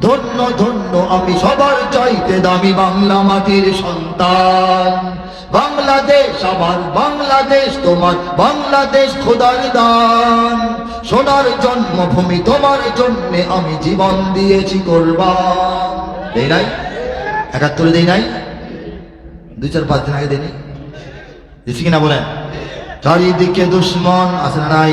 ধন্য ধন্য আমি সবার চাইতে দামি বাংলা মাটির সন্তান। বাংলাদেশ আমার, বাংলাদেশ তোমার, বাংলাদেশ খোদার দান। সোনার জন্মভূমি তোমার জন্য আমি জীবন দিয়েছি করবান। দেই নাই? একাত্তরে দেই নাই? দুই চার পাঁচ দিন আগে দেয়নি দিচ্ছি কিনা বলেন? চারিদিকে দুশ্মন, আছে নাই?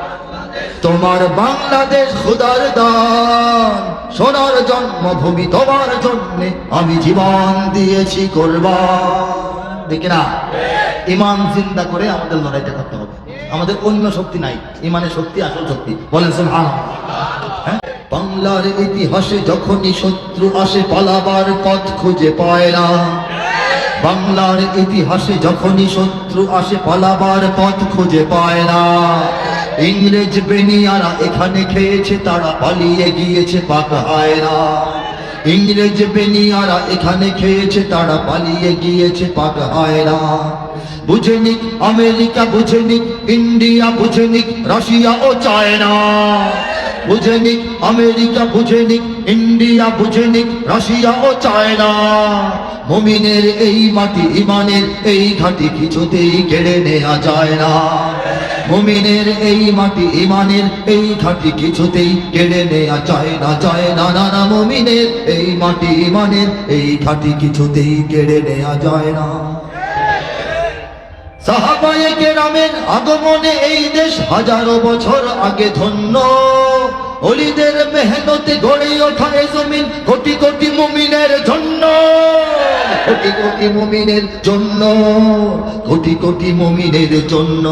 তোমার বাংলাদেশ খুদার দান। সোনার জন্মভূমি তোমার জন্যে আমি জীবন দিয়েছি করবা দেখি না? ইমান চিন্তা করে আমাদের লড়াইটা করতে হবে। আমাদের অন্য শক্তি নাই। ইমানের শক্তি, আসল শক্তি। বলেন সুবহান বাংলার ইতিহাসে যখনই শত্রু আসে, পালাবার পথ খুঁজে পায় না। বাংলার ইতিহাসে যখনই শত্রু আসে, পালাবার পথ খুঁজে পায় না। ইংরেজ বেনিয়ারা এখানে খেয়েছে, তারা পালিয়ে গিয়েছে পাক হয় না ইংরেজ বেনিয়ারা এখানে খেয়েছে, তারা পালিয়ে গিয়েছে পাক হয় না বুঝেনি আমেরিকা বুঝেনি ইন্ডিয়া বুঝেনি রাশিয়া ও চায়না। বুঝেনি আমেরিকা বুঝেনি ইন্ডিয়া বুঝেনি রাশিয়া ও চায়না। মুমিনের এই মাটি, ইমানের এই ঘাটি কিছুতেই কেড়ে নেওয়া যায় না। মুমিনের এই মাটি ইমানের এই ঘাটি কিছুতেই কেড়ে নেয়া যায় না যায় না না না, মুমিনের এই মাটি ইমানের এই ঘাটি কিছুতেই কেড়ে নেয়া যায় না। সাহাবায়ে কেরামের আগমনে এই দেশ হাজারো বছর আগে ধন্য। অলিদের মেহনতে গড়ে ওঠা এ জমিন, কোটি কোটি মুমিনের জন্য। কোটি কোটি মুমিনের জন্য, কোটি কোটি মুমিনের জন্য।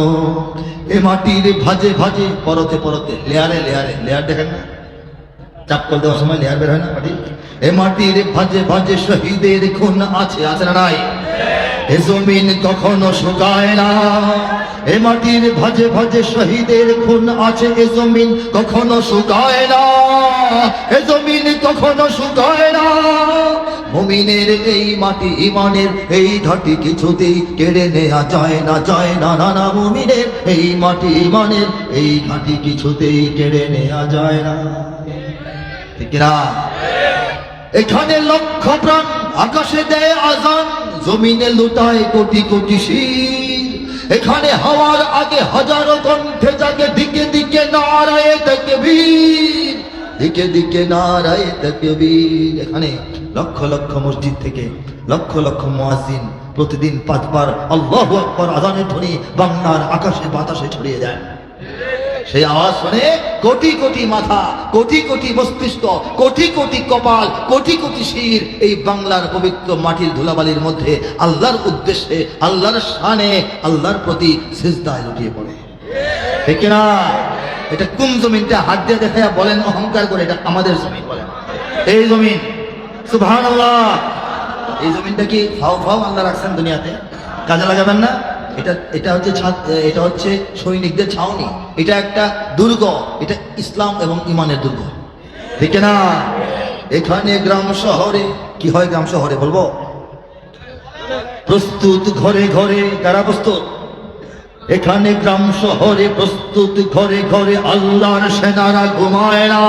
এ মাটির ভাজে ভাজে, পরতে পরতে, লেয়ারে লেয়ারে, লেয়ার দেখেন না? চাপ করে দেওয়ার সময় লেয়ার বের হয় না মাটি এ মাটির ভাজে ভাজে শহীদের খুন আছে আছে না নাই? এ জমিন কখনো শুকায় না। এ মাটির ভাজে ভাজে শহীদের খুন আছে এ জমিন, কখনো শুকায় না। এ জমিন কখনো শুকায় না। মুমিনের এই মাটি ইমানের, এই ঘাটি কিছুতেই কেড়ে নেয়া যায় না যায় না। না না, মুমিনের এই মাটি ইমানের, এই ঘাটি কিছুতেই কেড়ে নেওয়া যায় না। ঠিক না? এখানে লক্ষ প্রাণ, আকাশে দেয় আজান, জমিনে লুটায় কোটি কোটি শির এখানে হওয়ার আগে হাজারো কণ্ঠে যাকে দিকে দিকে নারায় তকবীর দিকে দিকে নারায় তকবীর এখানে লক্ষ লক্ষ মসজিদ থেকে লক্ষ লক্ষ মহাসিন প্রতিদিন পাঁচবার আল্লাহ আকবর আদানের ধ্বনি বাংলার আকাশে বাতাসে ছড়িয়ে যায় সেই আওয়াজ শুনে কোটি কোটি মাথা, কোটি কোটি মস্তিষ্ক, কোটি কোটি কপাল, কোটি কোটি শির এই বাংলার পবিত্র মাটির ধুলাবালির মধ্যে আল্লাহর উদ্দেশ্যে, আল্লাহর শানে, আল্লাহর প্রতি সিজদায় লুটিয়ে পড়ে। ঠিক না এটা কোন জমিনটা? হাত দিয়ে দেখা বলেন অহংকার করে, এটা আমাদের জমিন বলেন। এই জমিন সুবহান এই জমিনটা কি ফাও ফাও আল্লাহ রাখছেন দুনিয়াতে? কাজে লাগাবেন না? এটা এটা হচ্ছে এটা হচ্ছে সৈনিকদের ছাউনি। এটা একটা দুর্গ, এটা ইসলাম এবং ইমানের দুর্গ। ঠিক না? এখানে গ্রাম শহরে, কি হয় গ্রাম শহরে বলব? প্রস্তুত ঘরে ঘরে, কারা প্রস্তুত? এখানে গ্রাম শহরে প্রস্তুত ঘরে ঘরে আল্লাহর সেনারা ঘুমায় না।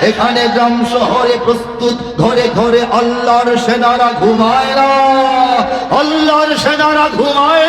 এখানে গ্রাম শহরে প্রস্তুত ঘরে ঘরে আল্লাহর সেনারা ঘুমায় না। আল্লাহর সেনারা ঘুমায়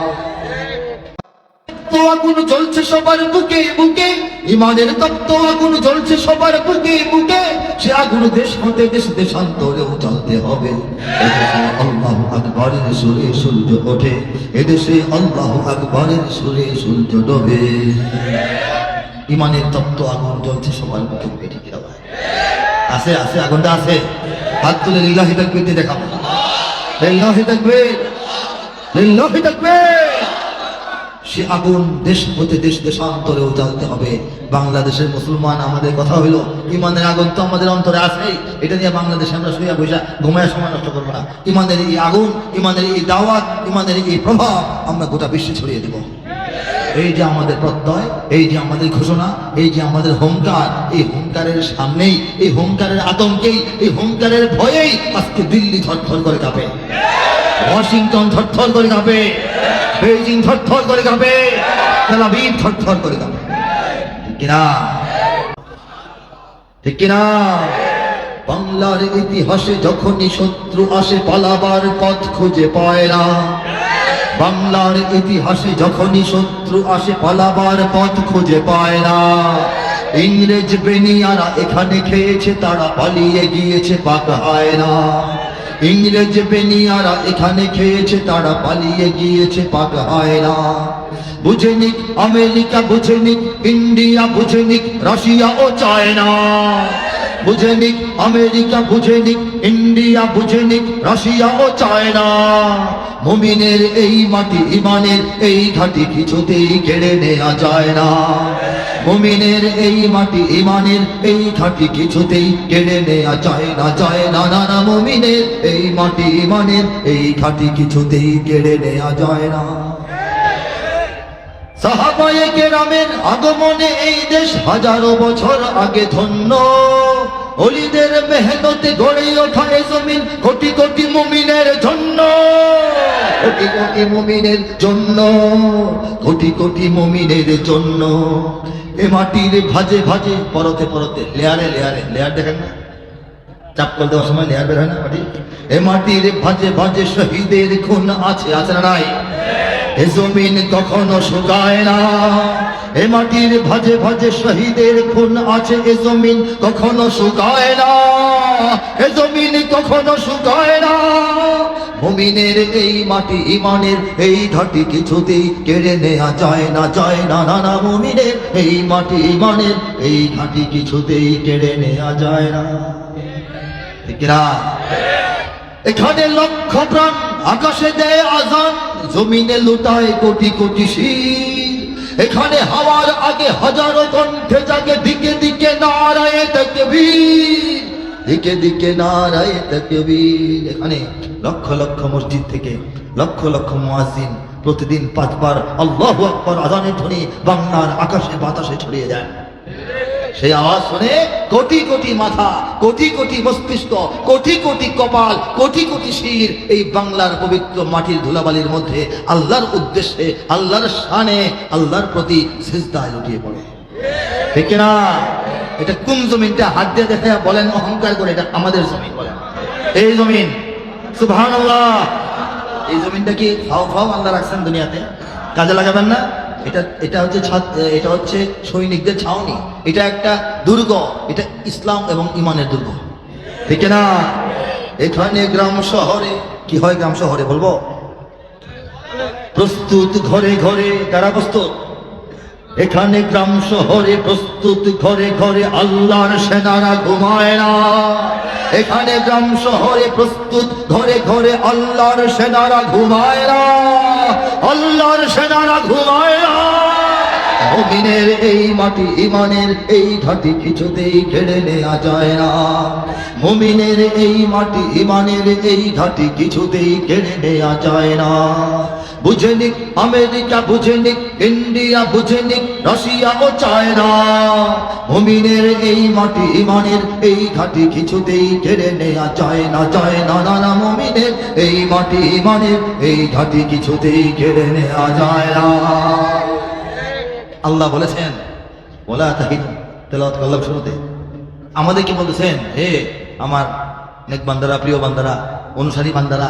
আগুন জ্বলছে সবার বুকে বুকে। ইমানের তপ্ত আগুন জ্বলছে সবার বুকে বুকে। সে আগুন দেশ হতে দেশ দেশান্তরেও জ্বলতে হবে। আল্লাহ আকবরের সুরে সূর্য ওঠে। এদেশে আল্লাহ আকবরের সুরে সূর্য ডোবে। ইমানের তপ্ত আগুন জ্বলছে সবার বুকে বুকে ঠিক আছে আছে, আগুনটা আছে। হাত তুলে লিল্লাহি তাকবীর দেখাবো। লিল্লাহি তাকবীর, লিল্লাহি সে আগুন দেশ হতে দেশ দেশান্তরেও জ্বালতে হবে। বাংলাদেশের মুসলমান, আমাদের কথা হইল, ইমানের আগুন তো আমাদের অন্তরে আছেই। এটা নিয়ে বাংলাদেশে আমরা শুয়ে বসে ঘুমায় সময় নষ্ট করব না। ইমানের এই আগুন, ইমানের এই দাওয়াত, ইমানের এই প্রভাব আমরা গোটা বিশ্বে ছড়িয়ে দেব। এই যে আমাদের প্রত্যয়, এই যে আমাদের ঘোষণা, এই যে আমাদের হুঙ্কার, এই হুঙ্কারের সামনেই, এই হুঙ্কারের আতঙ্কেই, এই হুঙ্কারের ভয়েই আজকে দিল্লি থরথর করে কাঁপে। ওয়াশিংটন থরথর করে কাঁপে। বেইজিং থরথর করে কাঁপে। তেল আবিব থরথর করে কাঁপে। ঠিক কিনা? ঠিক কিনা? বাংলার ইতিহাসে যখনই শত্রু আসে, পালাবার পথ খুঁজে পায় না। বাংলার ইতিহাসে যখনই শত্রু আসে, পালাবার পথ খুঁজে পায় না। ইংরেজ বেনিয়ারা এখানে খেয়েছে, তারা পালিয়ে গিয়েছে, পাক হয় না। ইংরেজ বেনিয়ারা এখানে খেয়েছে, তারা পালিয়ে গিয়েছে পাক হয় না বুঝে নিক, আমেরিকা বুঝে নিক, ইন্ডিয়া বুঝে নিক, রাশিয়া ও চায়না। বুঝে নিক, আমেরিকা বুঝে নিক, ইন্ডিয়া বুঝে নিক, রাশিয়া ও চায়না। মুমিনের এই মাটি, ইমানের এই ঘাটি কিছুতেই কেড়ে নেওয়া যায় না। মুমিনের এই মাটি ইমানের এই ঘাটি কিছুতেই কেড়ে নেয়া যায় না যায় না না না, মুমিনের এই মাটি ইমানের এই ঘাটি কিছুতেই কেড়ে নেওয়া যায় না। সাহাবায়ে কেরামের আগমনে এই দেশ হাজারো বছর আগে ধন্য। অলিদের মেহনতে গড়ে ওঠা এ জমিন কোটি কোটি মুমিনের জন্য। কোটি কোটি মুমিনের জন্য, কোটি কোটি মুমিনের জন্য। এ মাটির ভাজে ভাজে, পরতে পরতে, লেয়ারে লেয়ারে, লেয়ার দেখেন না? চাপ করে দেওয়ার সময় লেয়ার বের হয় না মাটি এ মাটির ভাজে ভাজে শহীদের খুন আছে আছে না নাই? এ জমিন কখনো শুকায় না। এ মাটির ভাজে ভাজে শহীদের খুন আছে, এ জমিন কখনো শুকায় না। এ জমিন কখনো শুকায় না। মুমিনের এই মাটি ইমানের এই ঘাটি কিছুতেই কেড়ে নেওয়া যায় না যায় না না না, মুমিনের এই মাটি ইমানের এই ঘাটি কিছুতেই কেড়ে নেয়া যায় না। ঠিক না এখানে লক্ষ প্রাণ আকাশে দেয় আজান, জমিনে লুটায় কোটি কোটি শির। এখানে হাওয়ার আগে হাজারো কণ্ঠে জাগে, দিকে দিকে নারায় তকবীর। দিকে দিকে নারায় তকবীর। এখানে লক্ষ লক্ষ মসজিদ থেকে লক্ষ লক্ষ মুয়াজ্জিন প্রতিদিন পাঁচবার আল্লাহু আকবার আজানের ধ্বনি বাংলার আকাশে বাতাসে ছড়িয়ে যায়। সেই আওয়াজ শুনে কোটি কোটি মাথা, কোটি কোটি মস্তিষ্ক, কোটি কোটি কপাল, কোটি কোটি শির এই বাংলার পবিত্র মাটির ধুলাবালির মধ্যে আল্লাহর উদ্দেশ্যে, আল্লাহর শানে, আল্লাহর প্রতি সিজদায় লুটিয়ে পড়ে। ঠিক না এটা কোন জমিনটা? হাত দিয়ে দেখে বলেন, অহংকার করে এটা আমাদের জমিন বলেন। এই জমিন সুবহানাল্লাহ। এই জমিনটা কি ফাও ফাও আল্লাহ রাখছেন দুনিয়াতে? কাজে লাগাবেন না? এটা এটা হচ্ছে এটা হচ্ছে সৈনিকদের ছাউনি। এটা একটা দুর্গ, এটা ইসলাম এবং ইমানের দুর্গ। ঠিক না এখানে গ্রাম শহরে, কি হয় গ্রাম শহরে বলব? প্রস্তুত ঘরে ঘরে তারা প্রস্তুত? এখানে গ্রাম শহরে প্রস্তুত, ঘরে ঘরে আল্লাহর সেনারা ঘুমায় না। এখানে গ্রাম শহরে প্রস্তুত, ঘরে ঘরে আল্লাহর সেনারা ঘুমায় না। আল্লাহর সেনারা ঘুমায় না। মুমিনের এই মাটি ইমানের এই ঘাটি কিছুতেই কেড়ে নেওয়া যায় না। মুমিনের এই মাটি ইমানের এই ঘাটি কিছুতেই কেড়ে নেওয়া যায় না। বুঝে নিক আমেরিকা বুঝে নিক ইন্ডিয়া বুঝে নিক রাশিয়া ও চায়না। মুমিনের এই মাটি, ইমানের এই ঘাটি কিছুতেই কেড়ে নেওয়া যায় না যায় না নানা মুমিনের এই মাটি, ইমানের এই ঘাটি কিছুতেই কেড়ে নেওয়া যায় না। আল্লাহ বলেছেন বলা তাহিদ তেলাওয়াত করলাম শুরুতে। আমাদের কি বলতেছেন? হে আমার নেক বান্দারা, প্রিয় বান্দারা, অনুসারী বান্দারা,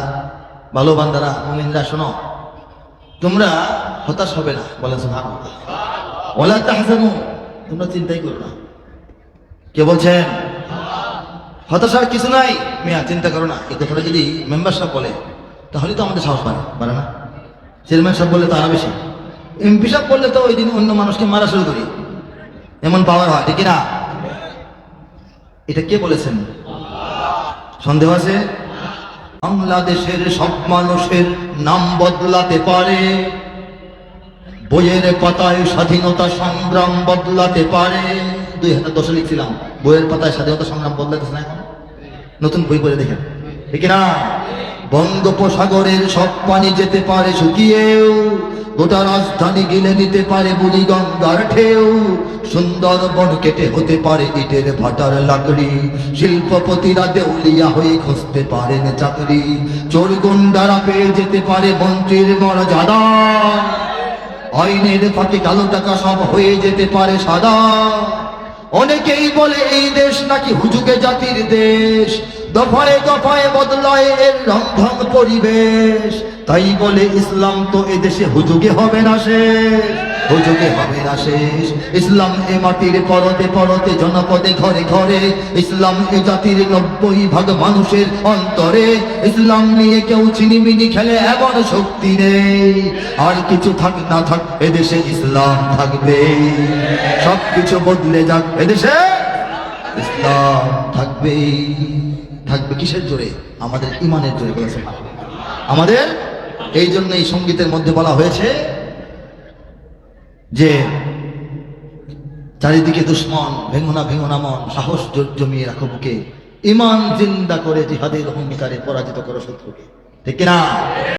ভালো বান্দারা, মুমিনরা, শোনো। তোমরা হতাশ হবে না। সুবহানাল্লাহ। ওলা তাহজানু, তোমরা চিন্তাই করো না। কে বলছেন? হতাশার কিছু নাই। মিয়া, চিন্তা করো না। এই কথাটা যদি মেম্বার সাহেব বলে, তাহলে তো আমাদের সাহস বাড়ে বাড়ে না। চেয়ারম্যান সাহেব বললে তো আরও বেশি। এমপি সাহেব বললে তো ওই দিন অন্য মানুষকে মারা শুরু করি। এমন পাওয়ার হয়, ঠিক না এটা কে বলেছেন? সন্দেহ আছে? বাংলাদেশের সব মানুষের নাম বদলাতে পারে। বইয়ের পাতায় স্বাধীনতা সংগ্রাম বদলাতে পারে। দুই হাজার দশে লিখছিলাম, বইয়ের পাতায় স্বাধীনতা সংগ্রাম বদলাতেছে না এখন? নতুন বই পড়ে দেখেন। ঠিক না বঙ্গোপসাগরের সব পানি যেতে পারে শুকিয়েও, গোটা রাজধানী গিলে নিতে পারে বুড়ি গঙ্গার ঢেউ। সুন্দরবন কেটে হতে পারে ইটের ভাটার লাকড়ি, শিল্পপতিরা দেউলিয়া হয়ে খুঁজতে পারেন চাকরি। চোর গুন্ডারা পেয়ে যেতে পারে মন্ত্রীর মর্যাদা। আইনের ফাঁকে কালো টাকা সব হয়ে যেতে পারে সাদা। অনেকেই বলে এই দেশ নাকি হুজুকে জাতির দেশ। দফায় দফায় বদলায় এর রন্ধন পরিবেশ। তাই বলে ইসলাম তো এ দেশে হুজুগে হবে না শেষ। হুজুগে হবে না শেষ। ইসলাম এ মাটির পরতে পরতে জনপদে ঘরে ঘরে। ইসলাম এ জাতির নব্বই ভাগ মানুষের অন্তরে। ইসলাম নিয়ে কেউ চিনিমিনি খেলে এমন শক্তি নেই। আর কিছু থাক না থাক এদেশে ইসলাম থাকবে। সবকিছু বদলে যাক এদেশে ইসলাম থাকবে থাকবে কিসের জোরে? আমাদের ইমানের জোরে বলেছে আমাদের এই জন্য এই সঙ্গীতের মধ্যে বলা হয়েছে যে, চারিদিকে দুশ্মন, ভেঙনা ভেঙনা মন, সাহস জমিয়ে রাখো বুকে। ইমান জিন্দা করে জিহাদের অহংকারে পরাজিত করো শত্রুকে। ঠিক না